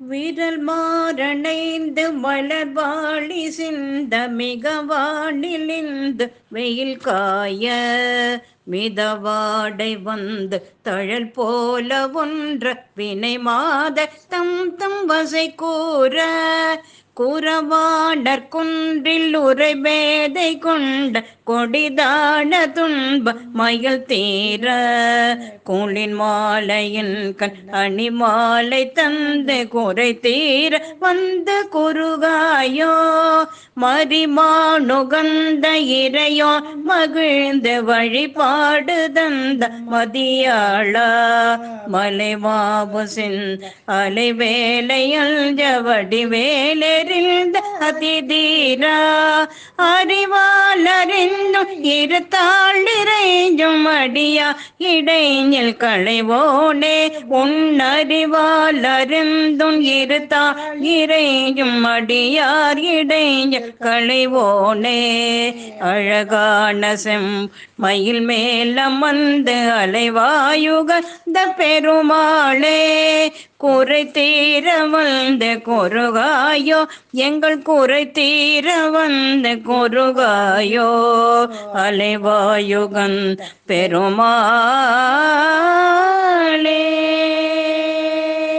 விரல் மாறணைந்து மலர்வாழி சிந்த மிக வாழிலிந்து வெயில் காய மிதவாடை வந்து தழல் போல ஒன்ற வினை மாத தம் தம் வசை கூற குறவாடற் குன்றில் உரை பேதை கொண்ட கொடிதான துன்ப மயில் தீர கூலின் மாலையின் கண் அணி மாலை தந்து குறை தீர வந்த குறுகாயோ மரிமானுகந்த இறையோ மகிழ்ந்து வழிபாடு தந்த மதியாளா மலைவாபு சின் அலைவேலையல் ஜவடி வேலெறிந்த அதிதீரா அறிவாலறிந்தும் இருத்தாளிரைஞ்சும் அடியா இடைஞல் களைவோனே. அருந்தும் இருத்தா இறைஞ்சும் அடியார் இடைஞ்சல் களைவோனே. அழகான செம் மயில் மேல் மேலமந்து அலைவாயுகந்த பெருமாளே. குறை தீர வந்த கொருகாயோ எங்கள் குறை தீர வந்த கொருகாயோ அலைவாயுகன் பெருமா